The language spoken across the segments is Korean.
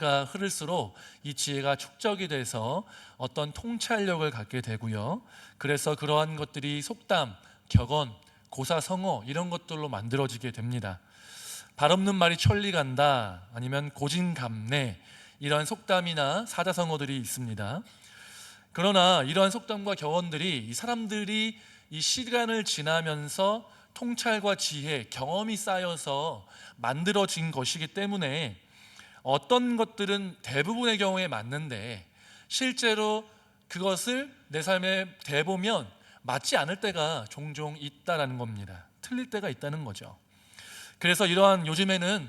가 흐를수록 이 지혜가 축적이 돼서 어떤 통찰력을 갖게 되고요. 그래서 그러한 것들이 속담, 격언, 고사성어 이런 것들로 만들어지게 됩니다. 발 없는 말이 천리 간다 아니면 고진감래 이러한 속담이나 사자성어들이 있습니다. 그러나 이러한 속담과 격언들이 이 사람들이 이 시간을 지나면서 통찰과 지혜, 경험이 쌓여서 만들어진 것이기 때문에 어떤 것들은 대부분의 경우에 맞는데 실제로 그것을 내 삶에 대보면 맞지 않을 때가 종종 있다라는 겁니다. 틀릴 때가 있다는 거죠. 그래서 이러한 요즘에는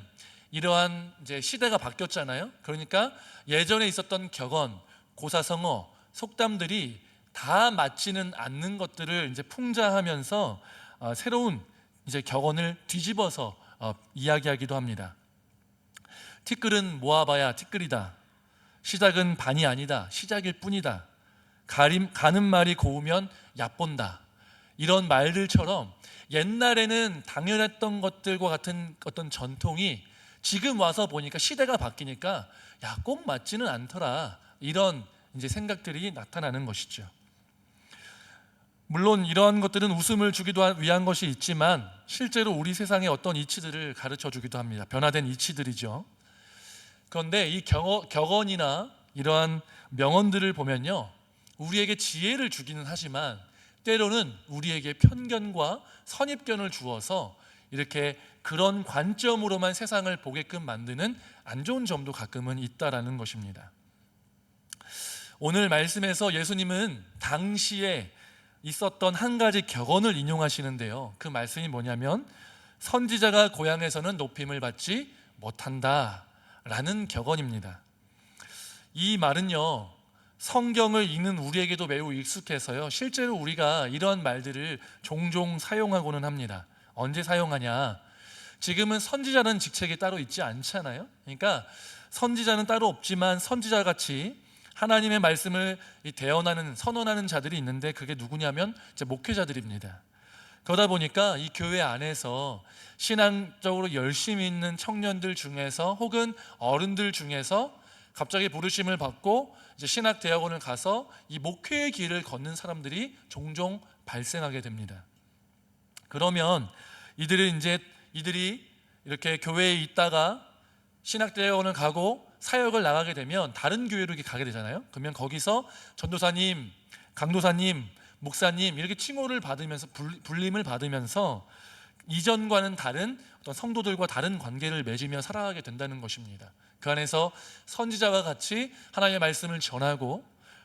이러한 이제 시대가 바뀌었잖아요. 그러니까 예전에 있었던 격언, 고사성어, 속담들이 다 맞지는 않는 것들을 이제 풍자하면서 어, 새로운 이제 격언을 뒤집어서 어, 이야기하기도 합니다. 티끌은 모아봐야 티끌이다. 시작은 반이 아니다. 시작일 뿐이다. 가림, 가는 말이 고우면 얕본다. 이런 말들처럼 옛날에는 당연했던 것들과 같은 어떤 전통이 지금 와서 보니까 시대가 바뀌니까 야, 꼭 맞지는 않더라. 이런 이제 생각들이 나타나는 것이죠. 물론 이러한 것들은 웃음을 주기도 위한 것이 있지만 실제로 우리 세상의 어떤 이치들을 가르쳐 주기도 합니다. 변화된 이치들이죠. 그런데 이 격어, 격언이나 이러한 명언들을 보면요. 우리에게 지혜를 주기는 하지만 때로는 우리에게 편견과 선입견을 주어서 이렇게 그런 관점으로만 세상을 보게끔 만드는 안 좋은 점도 가끔은 있다라는 것입니다. 오늘 말씀에서 예수님은 당시에 있었던 한 가지 격언을 인용하시는데요. 그 말씀이 뭐냐면 선지자가 고향에서는 높임을 받지 못한다. 라는 격언입니다. 이 말은요, 성경을 읽는 우리에게도 매우 익숙해서요, 실제로 우리가 이런 말들을 종종 사용하고는 합니다. 언제 사용하냐? 지금은 선지자는 직책이 따로 있지 않잖아요. 그러니까 선지자는 따로 없지만 선지자 같이 하나님의 말씀을 대언하는 선언하는 자들이 있는데 그게 누구냐면 목회자들입니다. 그러다 보니까 이 교회 안에서 신앙적으로 열심히 있는 청년들 중에서 혹은 어른들 중에서 갑자기 부르심을 받고 이제 신학 대학원을 가서 이 목회의 길을 걷는 사람들이 종종 발생하게 됩니다. 그러면 이들이 이제 이들이 이렇게 교회에 있다가 신학 대학원을 가고 사역을 나가게 되면 다른 교회로 가게 되잖아요. 그러면 거기서 전도사님, 강도사님, 목사님 이렇게 칭호를 받으면서 불림을 받으면서 이전과는 다른 어떤 성도들과 다른 관계를 맺으며 살아가게 된다는 것입니다. 그 안에서 선지자와 같이 하나님의 말씀을 전하고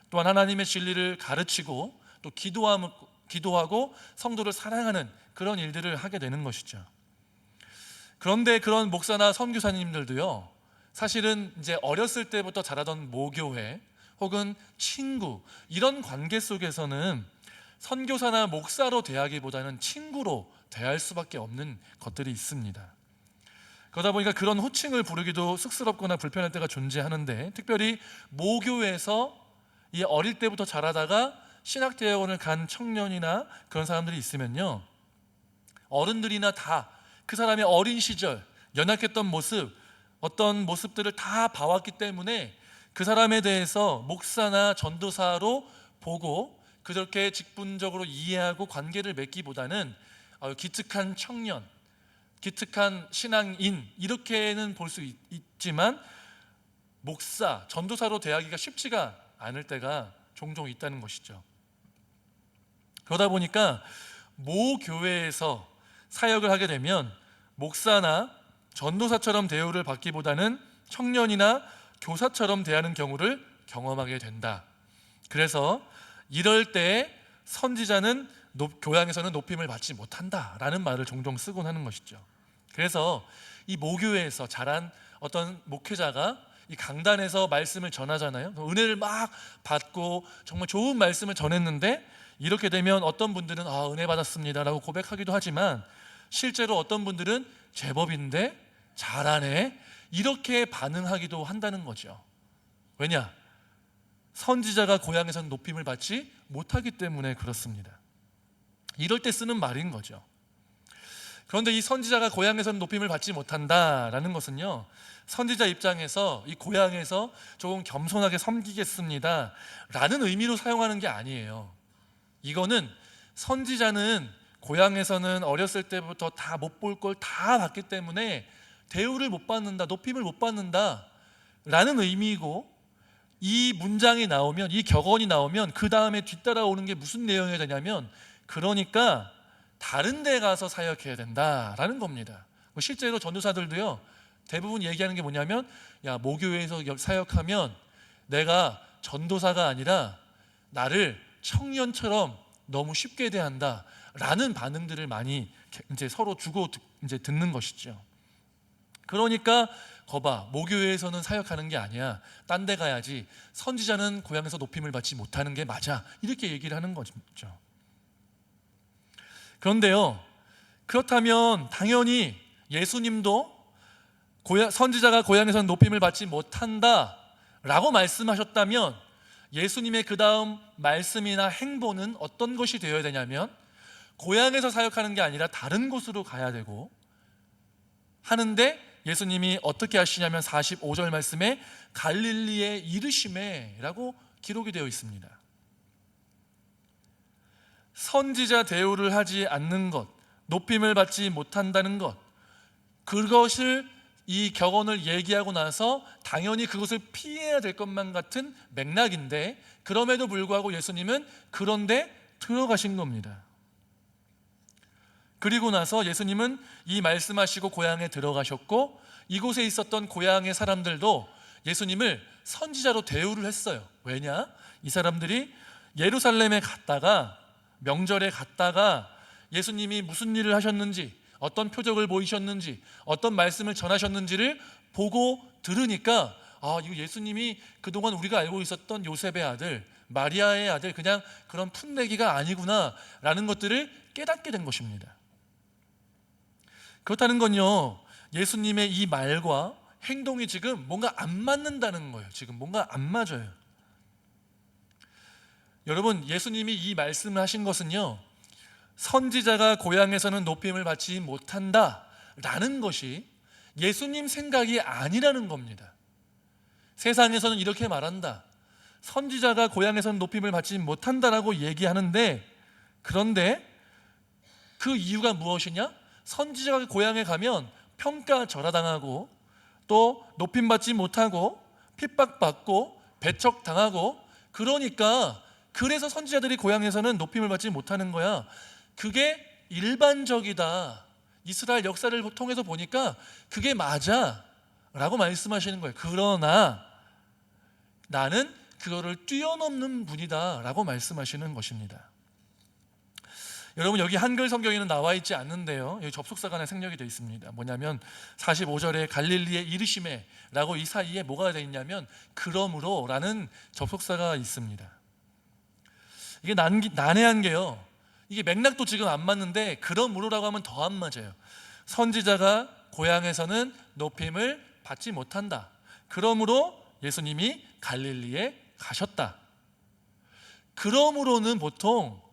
또한 하나님의 진리를 가르치고 또 기도하고, 성도를 사랑하는 그런 일들을 하게 되는 것이죠. 그런데 그런 목사나 선교사님들도요, 사실은 이제 어렸을 때부터 자라던 모교회 혹은 친구 이런 관계 속에서는 선교사나 목사로 대하기보다는 친구로 대할 수밖에 없는 것들이 있습니다. 그러다 보니까 그런 호칭을 부르기도 쑥스럽거나 불편할 때가 존재하는데 특별히 모교에서 이 어릴 때부터 자라다가 신학대학원을 간 청년이나 그런 사람들이 있으면요 어른들이나 다 그 사람의 어린 시절 연약했던 모습 어떤 모습들을 다 봐왔기 때문에 그 사람에 대해서 목사나 전도사로 보고 그렇게 직분적으로 이해하고 관계를 맺기보다는 어, 기특한 청년, 기특한 신앙인 이렇게는 볼 수 있지만 목사, 전도사로 대하기가 쉽지가 않을 때가 종종 있다는 것이죠. 그러다 보니까 모 교회에서 사역을 하게 되면 목사나 전도사처럼 대우를 받기보다는 청년이나 교사처럼 대하는 경우를 경험하게 된다. 그래서 이럴 때 선지자는 교양에서는 높임을 받지 못한다라는 말을 종종 쓰곤 하는 것이죠. 그래서 이 모교회에서 자란 어떤 목회자가 이 강단에서 말씀을 전하잖아요. 은혜를 막 받고 정말 좋은 말씀을 전했는데 이렇게 되면 어떤 분들은 아 은혜 받았습니다라고 고백하기도 하지만 실제로 어떤 분들은 제법인데 잘하네 이렇게 반응하기도 한다는 거죠. 왜냐? 선지자가 고향에서는 높임을 받지 못하기 때문에 그렇습니다. 이럴 때 쓰는 말인 거죠. 그런데 이 선지자가 고향에서는 높임을 받지 못한다라는 것은요. 선지자 입장에서 이 고향에서 조금 겸손하게 섬기겠습니다. 라는 의미로 사용하는 게 아니에요. 이거는 선지자는 고향에서는 어렸을 때부터 다 못 볼 걸 다 봤기 때문에 대우를 못 받는다, 높임을 못 받는다 라는 의미이고 이 문장이 나오면 이 격언이 나오면 그 다음에 뒤따라오는 게 무슨 내용이 되냐면 그러니까 다른 데 가서 사역해야 된다라는 겁니다. 뭐 실제로 전도사들도요 대부분 얘기하는 게 뭐냐면 야 모교회에서 사역하면 내가 전도사가 아니라 나를 청년처럼 너무 쉽게 대한다라는 반응들을 많이 이제 서로 주고 이제 듣는 것이죠. 그러니까 거봐 모교회에서는 사역하는 게 아니야. 딴 데 가야지. 선지자는 고향에서 높임을 받지 못하는 게 맞아. 이렇게 얘기를 하는 거죠. 그런데요 그렇다면 당연히 예수님도 선지자가 고향에서는 높임을 받지 못한다 라고 말씀하셨다면 예수님의 그 다음 말씀이나 행보는 어떤 것이 되어야 되냐면 고향에서 사역하는 게 아니라 다른 곳으로 가야 되고 하는데 예수님이 어떻게 하시냐면 45절 말씀에 갈릴리에 이르심에라고 기록이 되어 있습니다. 선지자 대우를 하지 않는 것, 높임을 받지 못한다는 것, 그것을 이 격언을 얘기하고 나서 당연히 그것을 피해야 될 것만 같은 맥락인데 그럼에도 불구하고 예수님은 그런데 들어가신 겁니다. 그리고 나서 예수님은 이 말씀하시고 고향에 들어가셨고 이곳에 있었던 고향의 사람들도 예수님을 선지자로 대우를 했어요. 왜냐? 이 사람들이 예루살렘에 갔다가 명절에 갔다가 예수님이 무슨 일을 하셨는지 어떤 표적을 보이셨는지 어떤 말씀을 전하셨는지를 보고 들으니까 아, 이거 예수님이 그동안 우리가 알고 있었던 요셉의 아들, 마리아의 아들 그냥 그런 풋내기가 아니구나라는 것들을 깨닫게 된 것입니다. 그렇다는 건요. 예수님의 이 말과 행동이 지금 뭔가 안 맞는다는 거예요. 지금 뭔가 안 맞아요. 여러분, 예수님이 이 말씀을 하신 것은요. 선지자가 고향에서는 높임을 받지 못한다 라는 것이 예수님 생각이 아니라는 겁니다. 세상에서는 이렇게 말한다. 선지자가 고향에서는 높임을 받지 못한다라고 얘기하는데 그런데 그 이유가 무엇이냐? 선지자가 고향에 가면 평가절하당하고 또 높임받지 못하고 핍박받고 배척당하고 그러니까 그래서 선지자들이 고향에서는 높임을 받지 못하는 거야. 그게 일반적이다. 이스라엘 역사를 통해서 보니까 그게 맞아. 라고 말씀하시는 거예요. 그러나 나는 그거를 뛰어넘는 분이다. 라고 말씀하시는 것입니다. 여러분 여기 한글 성경에는 나와 있지 않는데요. 여기 접속사가 하나 생략이 되어 있습니다. 뭐냐면 45절에 갈릴리에 이르심에라고 이 사이에 뭐가 되어 있냐면 그러므로라는 접속사가 있습니다. 이게 난, 난해한 게요. 이게 맥락도 지금 안 맞는데 그러므로라고 하면 더 안 맞아요. 선지자가 고향에서는 높임을 받지 못한다. 그러므로 예수님이 갈릴리에 가셨다. 그러므로는 보통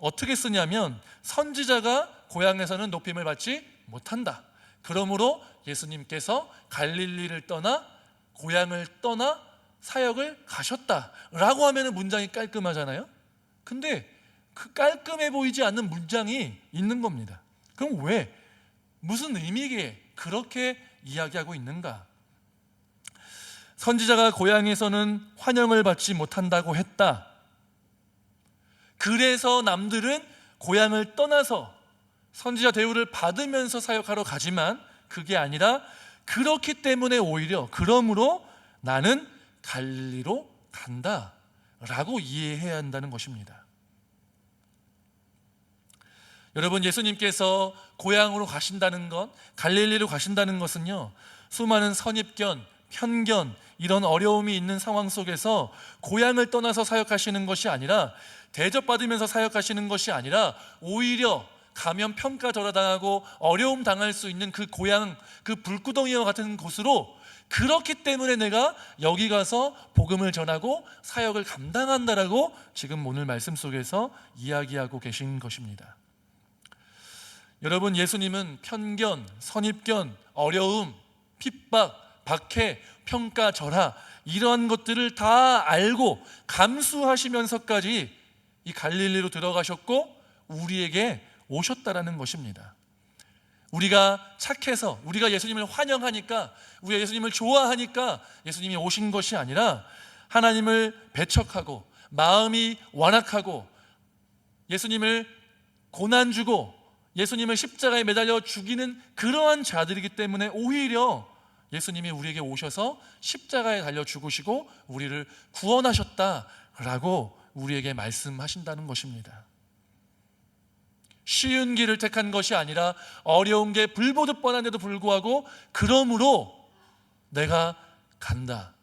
어떻게 쓰냐면 선지자가 고향에서는 높임을 받지 못한다. 그러므로 예수님께서 갈릴리를 떠나 고향을 떠나 사역을 가셨다라고 하면 문장이 깔끔하잖아요. 근데 그 깔끔해 보이지 않는 문장이 있는 겁니다. 그럼 왜 무슨 의미에 그렇게 이야기하고 있는가? 선지자가 고향에서는 환영을 받지 못한다고 했다. 그래서 남들은 고향을 떠나서 선지자 대우를 받으면서 사역하러 가지만 그게 아니라 그렇기 때문에 오히려 그러므로 나는 갈리로 간다 라고 이해해야 한다는 것입니다. 여러분 예수님께서 고향으로 가신다는 것, 갈릴리로 가신다는 것은요. 수많은 선입견, 편견, 이런 어려움이 있는 상황 속에서 고향을 떠나서 사역하시는 것이 아니라 대접받으면서 사역하시는 것이 아니라 오히려 가면 평가절하당하고 어려움 당할 수 있는 그 고향 그 불구덩이와 같은 곳으로 그렇기 때문에 내가 여기 가서 복음을 전하고 사역을 감당한다라고 지금 오늘 말씀 속에서 이야기하고 계신 것입니다. 여러분 예수님은 편견, 선입견, 어려움, 핍박, 박해, 평가, 절하 이러한 것들을 다 알고 감수하시면서까지 이 갈릴리로 들어가셨고 우리에게 오셨다라는 것입니다. 우리가 착해서 우리가 예수님을 환영하니까 우리가 예수님을 좋아하니까 예수님이 오신 것이 아니라 하나님을 배척하고 마음이 완악하고 예수님을 고난 주고 예수님을 십자가에 매달려 죽이는 그러한 자들이기 때문에 오히려 예수님이 우리에게 오셔서 십자가에 달려 죽으시고 우리를 구원하셨다라고 우리에게 말씀하신다는 것입니다. 쉬운 길을 택한 것이 아니라 어려운 게 불보듯 뻔한데도 불구하고 그러므로 내가 간다.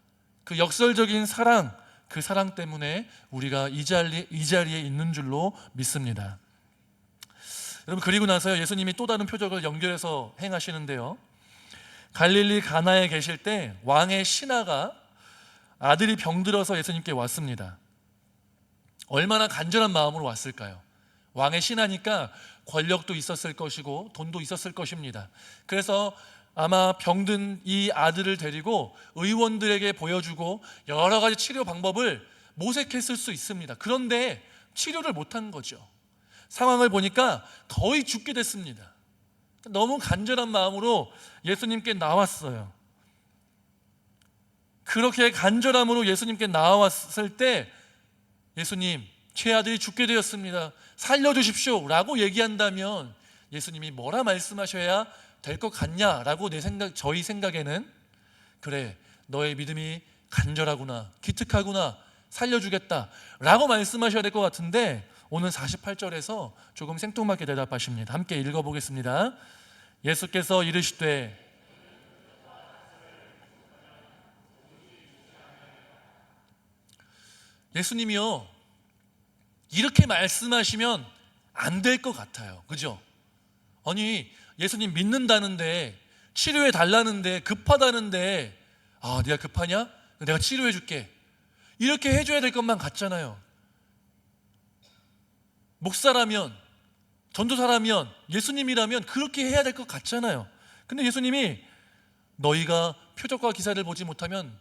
그 역설적인 사랑, 그 사랑 때문에 우리가 이 자리 이 자리에 있는 줄로 믿습니다. 여러분 그리고 나서요 예수님이 또 다른 표적을 연결해서 행하시는데요. 갈릴리 가나에 계실 때 왕의 신하가 아들이 병들어서 예수님께 왔습니다. 얼마나 간절한 마음으로 왔을까요? 왕의 신하니까 권력도 있었을 것이고 돈도 있었을 것입니다. 그래서 아마 병든 이 아들을 데리고 의원들에게 보여주고 여러 가지 치료 방법을 모색했을 수 있습니다. 그런데 치료를 못한 거죠. 상황을 보니까 거의 죽게 됐습니다. 너무 간절한 마음으로 예수님께 나왔어요. 그렇게 간절함으로 예수님께 나왔을 때 예수님, 제 아들이 죽게 되었습니다. 살려주십시오. 라고 얘기한다면 예수님이 뭐라 말씀하셔야 될 것 같냐 라고 내 생각, 저희 생각에는 그래, 너의 믿음이 간절하구나, 기특하구나, 살려주겠다. 라고 말씀하셔야 될 것 같은데 오늘 48절에서 조금 생뚱맞게 대답하십니다. 함께 읽어보겠습니다. 예수께서 이르시되 예수님이요 이렇게 말씀하시면 안 될 것 같아요. 그죠? 아니 예수님 믿는다는데 치료해 달라는데 급하다는데 아 네가 급하냐? 내가 치료해 줄게. 이렇게 해줘야 될 것만 같잖아요. 목사라면 전도사라면 예수님이라면 그렇게 해야 될 것 같잖아요. 근데 예수님이 너희가 표적과 기사를 보지 못하면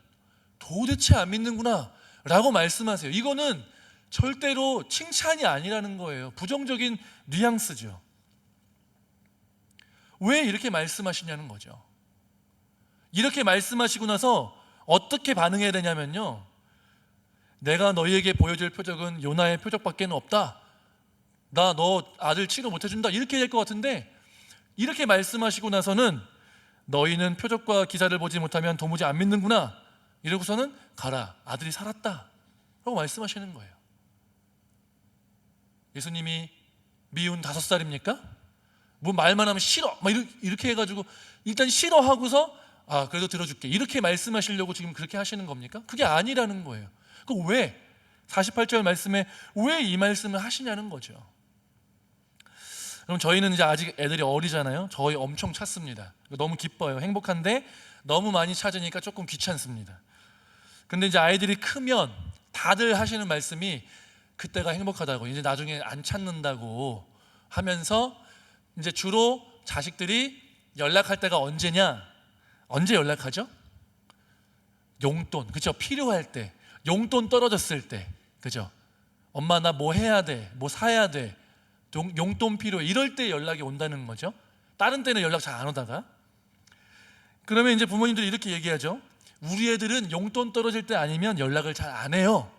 도대체 안 믿는구나 라고 말씀하세요. 이거는 절대로 칭찬이 아니라는 거예요. 부정적인 뉘앙스죠. 왜 이렇게 말씀하시냐는 거죠. 이렇게 말씀하시고 나서 어떻게 반응해야 되냐면요. 내가 너희에게 보여줄 표적은 요나의 표적밖에 없다. 나 너 아들 치료 못 해준다. 이렇게 될 것 같은데 이렇게 말씀하시고 나서는 너희는 표적과 기사를 보지 못하면 도무지 안 믿는구나. 이러고서는 가라. 아들이 살았다. 라고 말씀하시는 거예요. 예수님이 미운 다섯 살입니까? 뭐 말만 하면 싫어. 막 이렇게 해가지고 일단 싫어하고서 아 그래도 들어줄게. 이렇게 말씀하시려고 지금 그렇게 하시는 겁니까? 그게 아니라는 거예요. 그 왜? 48절 말씀에 왜 이 말씀을 하시냐는 거죠. 그럼 저희는 이제 아직 애들이 어리잖아요. 저희 엄청 찾습니다. 너무 기뻐요. 행복한데 너무 많이 찾으니까 조금 귀찮습니다. 근데 이제 아이들이 크면 다들 하시는 말씀이 그때가 행복하다고 이제 나중에 안 찾는다고 하면서 이제 주로 자식들이 연락할 때가 언제냐? 언제 연락하죠? 용돈, 그죠? 필요할 때, 용돈 떨어졌을 때, 그죠? 엄마 나 뭐 해야 돼? 뭐 사야 돼? 용, 용돈 필요해. 이럴 때 연락이 온다는 거죠. 다른 때는 연락 잘 안 오다가. 그러면 이제 부모님들이 이렇게 얘기하죠. 우리 애들은 용돈 떨어질 때 아니면 연락을 잘 안 해요.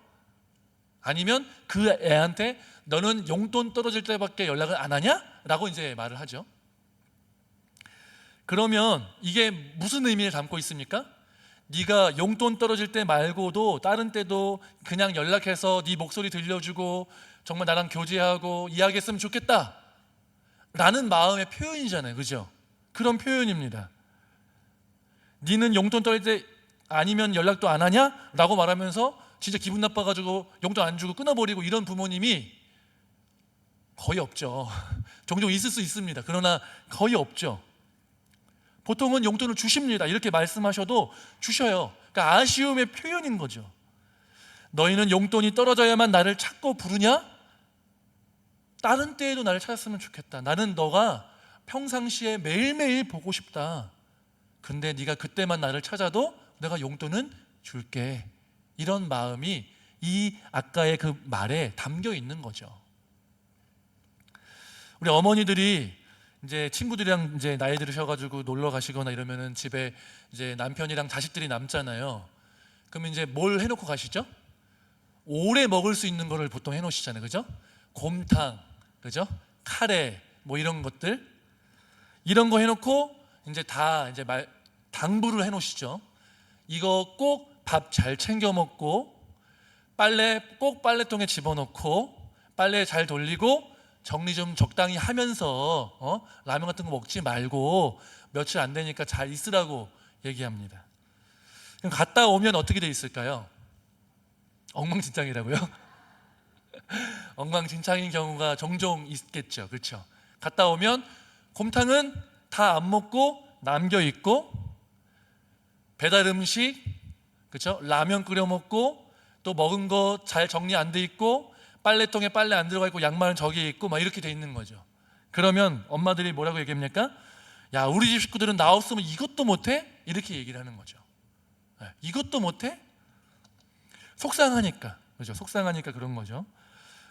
아니면 그 애한테 너는 용돈 떨어질 때밖에 연락을 안 하냐? 라고 이제 말을 하죠. 그러면 이게 무슨 의미를 담고 있습니까? 네가 용돈 떨어질 때 말고도 다른 때도 그냥 연락해서 네 목소리 들려주고 정말 나랑 교제하고 이야기했으면 좋겠다 라는 마음의 표현이잖아요 그죠? 그런 표현입니다 니는 용돈 떨어질 때 아니면 연락도 안 하냐? 라고 말하면서 진짜 기분 나빠가지고 용돈 안 주고 끊어버리고 이런 부모님이 거의 없죠 종종 있을 수 있습니다 그러나 거의 없죠 보통은 용돈을 주십니다. 이렇게 말씀하셔도 주셔요. 그러니까 아쉬움의 표현인 거죠. 너희는 용돈이 떨어져야만 나를 찾고 부르냐? 다른 때에도 나를 찾았으면 좋겠다. 나는 너가 평상시에 매일매일 보고 싶다. 근데 네가 그때만 나를 찾아도 내가 용돈은 줄게. 이런 마음이 이 아까의 그 말에 담겨 있는 거죠. 우리 어머니들이 이제 친구들이랑 이제 나이 들으셔가지고 놀러 가시거나 이러면은 집에 이제 남편이랑 자식들이 남잖아요. 그러면 이제 뭘 해놓고 가시죠? 오래 먹을 수 있는 거를 보통 해놓으시잖아요, 그죠? 곰탕, 그죠? 카레, 뭐 이런 것들 이런 거 해놓고 이제 다 이제 말 당부를 해놓으시죠. 이거 꼭 밥 잘 챙겨 먹고 빨래 꼭 빨래통에 집어넣고 빨래 잘 돌리고 정리 좀 적당히 하면서 어? 라면 같은 거 먹지 말고 며칠 안 되니까 잘 있으라고 얘기합니다. 그럼 갔다 오면 어떻게 돼 있을까요? 엉망진창이라고요? 엉망진창인 경우가 종종 있겠죠. 그렇죠? 갔다 오면 곰탕은 다 안 먹고 남겨 있고 배달 음식 그렇죠? 라면 끓여 먹고 또 먹은 거 잘 정리 안 돼 있고 빨래통에 빨래 안 들어가 있고 양말은 저기에 있고 막 이렇게 돼 있는 거죠. 그러면 엄마들이 뭐라고 얘기합니까? 야 우리 집 식구들은 나 없으면 이것도 못해? 이렇게 얘기를 하는 거죠. 네, 이것도 못해? 속상하니까 그죠? 속상하니까 그런 거죠.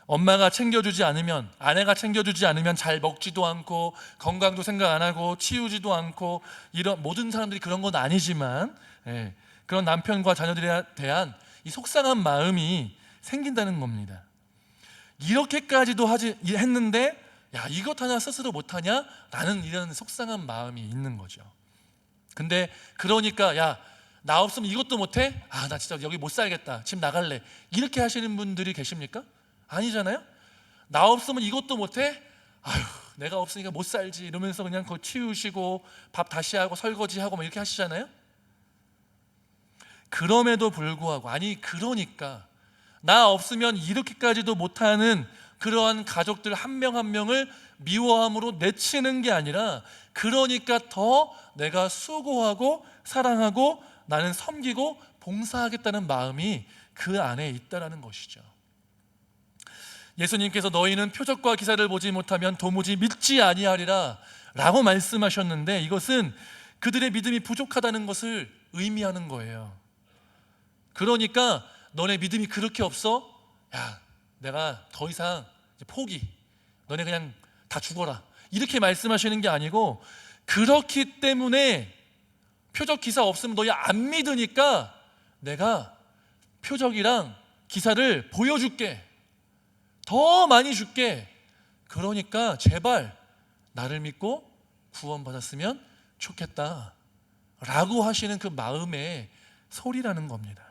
엄마가 챙겨주지 않으면 아내가 챙겨주지 않으면 잘 먹지도 않고 건강도 생각 안 하고 치우지도 않고 이런 모든 사람들이 그런 건 아니지만 예, 그런 남편과 자녀들에 대한 이 속상한 마음이 생긴다는 겁니다. 이렇게까지도 하지 했는데 야 이것 하나 스스로 못하냐? 라는 이런 속상한 마음이 있는 거죠. 근데 그러니까 야 나 없으면 이것도 못해? 아 나 진짜 여기 못 살겠다. 집 나갈래. 이렇게 하시는 분들이 계십니까? 아니잖아요. 나 없으면 이것도 못해? 아휴 내가 없으니까 못 살지 이러면서 그냥 그 치우시고 밥 다시 하고 설거지 하고 뭐 이렇게 하시잖아요. 그럼에도 불구하고 아니 그러니까 나 없으면 이렇게까지도 못하는 그러한 가족들 한명한 명을 미워함으로 내치는 게 아니라 그러니까 더 내가 수고하고 사랑하고 나는 섬기고 봉사하겠다는 마음이 그 안에 있다라는 것이죠. 예수님께서 너희는 표적과 기사를 보지 못하면 도무지 믿지 아니하리라 라고 말씀하셨는데 이것은 그들의 믿음이 부족하다는 것을 의미하는 거예요. 그러니까 너네 믿음이 그렇게 없어? 야, 내가 더 이상 포기. 너네 그냥 다 죽어라. 이렇게 말씀하시는 게 아니고 그렇기 때문에 표적 기사 없으면 너희 안 믿으니까 내가 표적이랑 기사를 보여줄게. 더 많이 줄게. 그러니까 제발 나를 믿고 구원받았으면 좋겠다. 라고 하시는 그 마음의 소리라는 겁니다.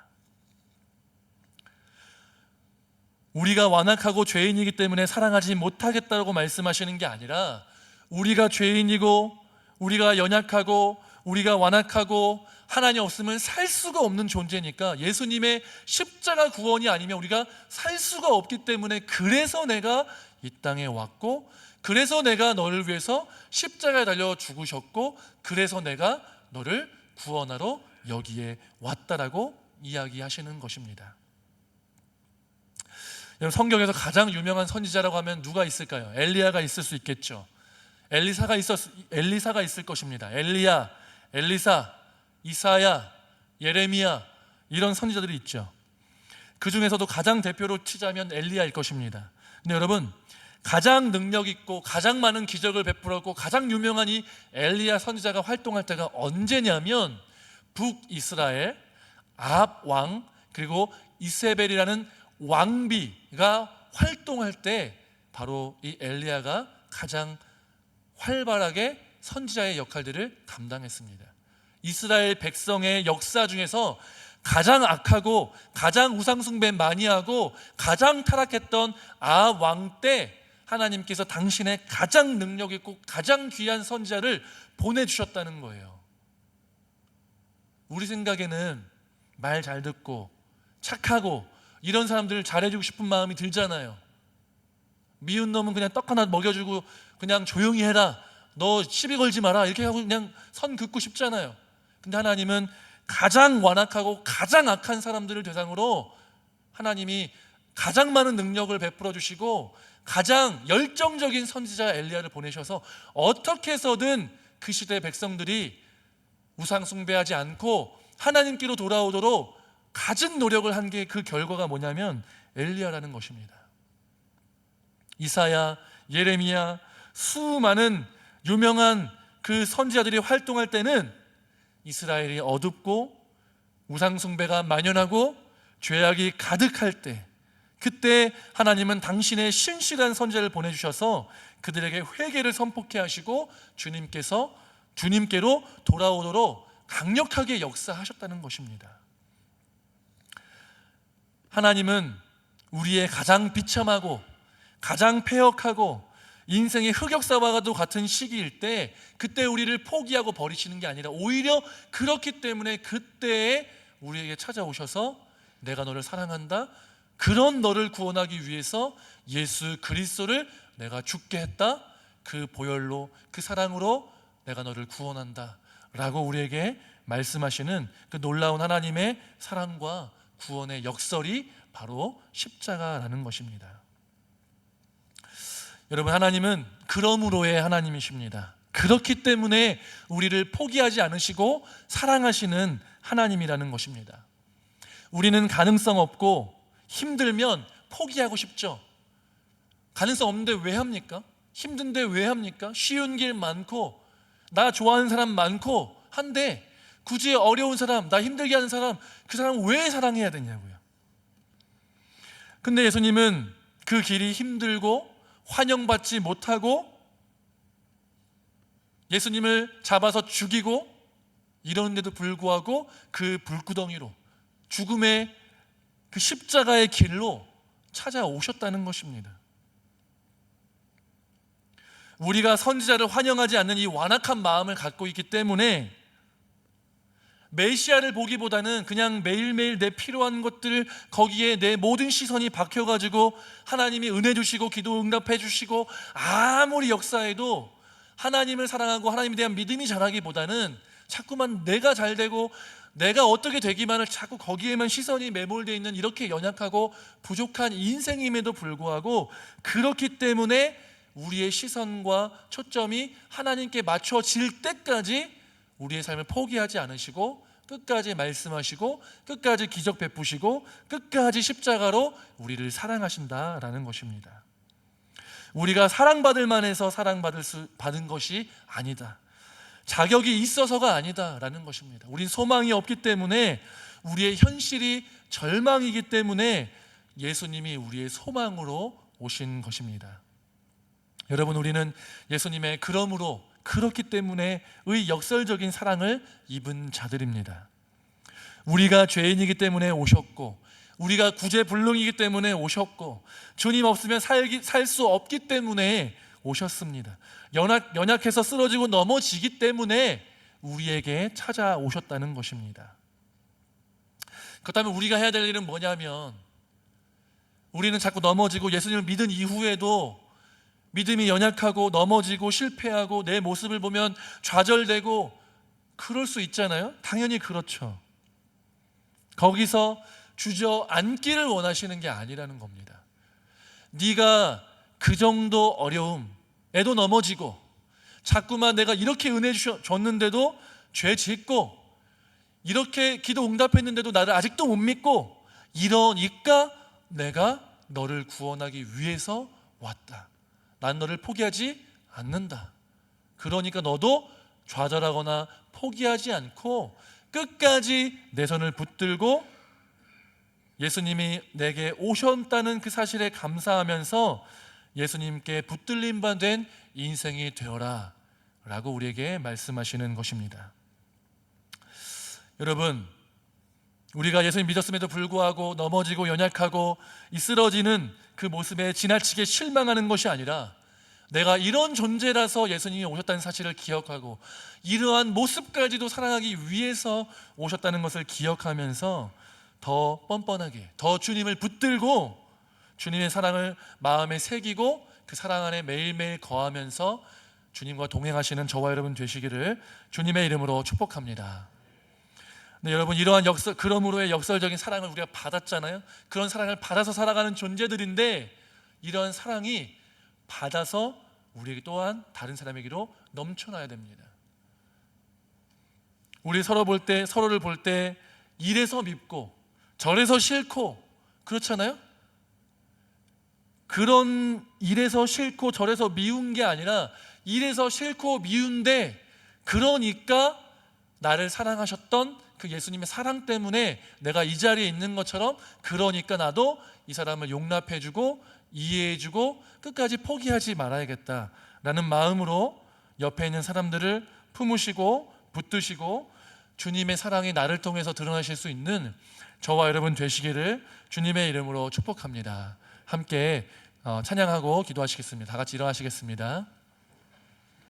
우리가 완악하고 죄인이기 때문에 사랑하지 못하겠다고 말씀하시는 게 아니라 우리가 죄인이고 우리가 연약하고 우리가 완악하고 하나님 없으면 살 수가 없는 존재니까 예수님의 십자가 구원이 아니면 우리가 살 수가 없기 때문에 그래서 내가 이 땅에 왔고 그래서 내가 너를 위해서 십자가에 달려 죽으셨고 그래서 내가 너를 구원하러 여기에 왔다라고 이야기하시는 것입니다. 여러분 성경에서 가장 유명한 선지자라고 하면 누가 있을까요? 엘리야가 있을 수 있겠죠. 엘리사가 있었 엘리사가 있을 것입니다. 엘리야, 엘리사, 이사야, 예레미야 이런 선지자들이 있죠. 그 중에서도 가장 대표로 치자면 엘리야일 것입니다. 근데 여러분 가장 능력 있고 가장 많은 기적을 베풀었고 가장 유명한 이 엘리야 선지자가 활동할 때가 언제냐면 북이스라엘 아합 왕 그리고 이세벨이라는 왕비가 활동할 때 바로 이 엘리야가 가장 활발하게 선지자의 역할들을 감당했습니다. 이스라엘 백성의 역사 중에서 가장 악하고 가장 우상숭배 많이 하고 가장 타락했던 아합 왕때 하나님께서 당신의 가장 능력 있고 가장 귀한 선지자를 보내주셨다는 거예요. 우리 생각에는 말 잘 듣고 착하고 이런 사람들을 잘해주고 싶은 마음이 들잖아요. 미운 놈은 그냥 떡 하나 먹여주고 그냥 조용히 해라. 너 시비 걸지 마라. 이렇게 하고 그냥 선 긋고 싶잖아요. 근데 하나님은 가장 완악하고 가장 악한 사람들을 대상으로 하나님이 가장 많은 능력을 베풀어 주시고 가장 열정적인 선지자 엘리야를 보내셔서 어떻게 해서든 그 시대 백성들이 우상 숭배하지 않고 하나님께로 돌아오도록 갖은 노력을 한 게 그 결과가 뭐냐면 엘리야라는 것입니다. 이사야, 예레미야, 수많은 유명한 그 선지자들이 활동할 때는 이스라엘이 어둡고 우상 숭배가 만연하고 죄악이 가득할 때 그때 하나님은 당신의 신실한 선지자를 보내 주셔서 그들에게 회개를 선포케 하시고 주님께서 주님께로 돌아오도록 강력하게 역사하셨다는 것입니다. 하나님은 우리의 가장 비참하고 가장 폐역하고 인생의 흑역사와도 같은 시기일 때 그때 우리를 포기하고 버리시는 게 아니라 오히려 그렇기 때문에 그때에 우리에게 찾아오셔서 내가 너를 사랑한다. 그런 너를 구원하기 위해서 예수 그리스도를 내가 죽게 했다. 그 보혈로 그 사랑으로 내가 너를 구원한다. 라고 우리에게 말씀하시는 그 놀라운 하나님의 사랑과 구원의 역설이 바로 십자가라는 것입니다. 여러분 하나님은 그러므로의 하나님이십니다. 그렇기 때문에 우리를 포기하지 않으시고 사랑하시는 하나님이라는 것입니다. 우리는 가능성 없고 힘들면 포기하고 싶죠. 가능성 없는데 왜 합니까? 힘든데 왜 합니까? 쉬운 길 많고 나 좋아하는 사람 많고 한데 굳이 어려운 사람, 나 힘들게 하는 사람, 그 사람 왜 사랑해야 되냐고요. 근데 예수님은 그 길이 힘들고 환영받지 못하고 예수님을 잡아서 죽이고 이러는데도 불구하고 그 불구덩이로 죽음의 그 십자가의 길로 찾아오셨다는 것입니다. 우리가 선지자를 환영하지 않는 이 완악한 마음을 갖고 있기 때문에 메시아를 보기보다는 그냥 매일매일 내 필요한 것들 거기에 내 모든 시선이 박혀가지고 하나님이 은혜 주시고 기도 응답해 주시고 아무리 역사해도 하나님을 사랑하고 하나님에 대한 믿음이 자라기보다는 자꾸만 내가 잘 되고 내가 어떻게 되기만을 자꾸 거기에만 시선이 매몰되어 있는 이렇게 연약하고 부족한 인생임에도 불구하고 그렇기 때문에 우리의 시선과 초점이 하나님께 맞춰질 때까지 우리의 삶을 포기하지 않으시고 끝까지 말씀하시고 끝까지 기적 베푸시고 끝까지 십자가로 우리를 사랑하신다라는 것입니다. 우리가 사랑받을 만해서 사랑받을 수 받은 것이 아니다. 자격이 있어서가 아니다라는 것입니다. 우린 소망이 없기 때문에 우리의 현실이 절망이기 때문에 예수님이 우리의 소망으로 오신 것입니다. 여러분 우리는 예수님의 그러므로 그렇기 때문에 의 역설적인 사랑을 입은 자들입니다. 우리가 죄인이기 때문에 오셨고 우리가 구제불능이기 때문에 오셨고 주님 없으면 살 수 없기 때문에 오셨습니다. 연약, 연약해서 쓰러지고 넘어지기 때문에 우리에게 찾아오셨다는 것입니다. 그렇다면 우리가 해야 될 일은 뭐냐면 우리는 자꾸 넘어지고 예수님을 믿은 이후에도 믿음이 연약하고 넘어지고 실패하고 내 모습을 보면 좌절되고 그럴 수 있잖아요. 당연히 그렇죠. 거기서 주저앉기를 원하시는 게 아니라는 겁니다. 네가 그 정도 어려움, 애도 넘어지고 자꾸만 내가 이렇게 은혜 줬는데도 죄 짓고 이렇게 기도 응답했는데도 나를 아직도 못 믿고 이러니까 내가 너를 구원하기 위해서 왔다. 난 너를 포기하지 않는다. 그러니까 너도 좌절하거나 포기하지 않고 끝까지 내 손을 붙들고 예수님이 내게 오셨다는 그 사실에 감사하면서 예수님께 붙들림 받은 인생이 되어라 라고 우리에게 말씀하시는 것입니다. 여러분, 우리가 예수님 믿었음에도 불구하고 넘어지고 연약하고 이쓰러지는 그 모습에 지나치게 실망하는 것이 아니라 내가 이런 존재라서 예수님이 오셨다는 사실을 기억하고 이러한 모습까지도 사랑하기 위해서 오셨다는 것을 기억하면서 더 뻔뻔하게 더 주님을 붙들고 주님의 사랑을 마음에 새기고 그 사랑 안에 매일매일 거하면서 주님과 동행하시는 저와 여러분 되시기를 주님의 이름으로 축복합니다. 네, 여러분 이러한 역설 그러므로의 역설적인 사랑을 우리가 받았잖아요. 그런 사랑을 받아서 살아가는 존재들인데 이런 사랑이 받아서 우리 또한 다른 사람에게로 넘쳐나야 됩니다. 우리 서로 볼 때 서로를 볼 때 이래서 밉고 저래서 싫고 그렇잖아요? 그런 이래서 싫고 저래서 미운 게 아니라 이래서 싫고 미운데 그러니까 나를 사랑하셨던 그 예수님의 사랑 때문에 내가 이 자리에 있는 것처럼 그러니까 나도 이 사람을 용납해주고 이해해주고 끝까지 포기하지 말아야겠다라는 마음으로 옆에 있는 사람들을 품으시고 붙드시고 주님의 사랑이 나를 통해서 드러나실 수 있는 저와 여러분 되시기를 주님의 이름으로 축복합니다. 함께 어, 찬양하고 기도하시겠습니다. 다 같이 일어나시겠습니다.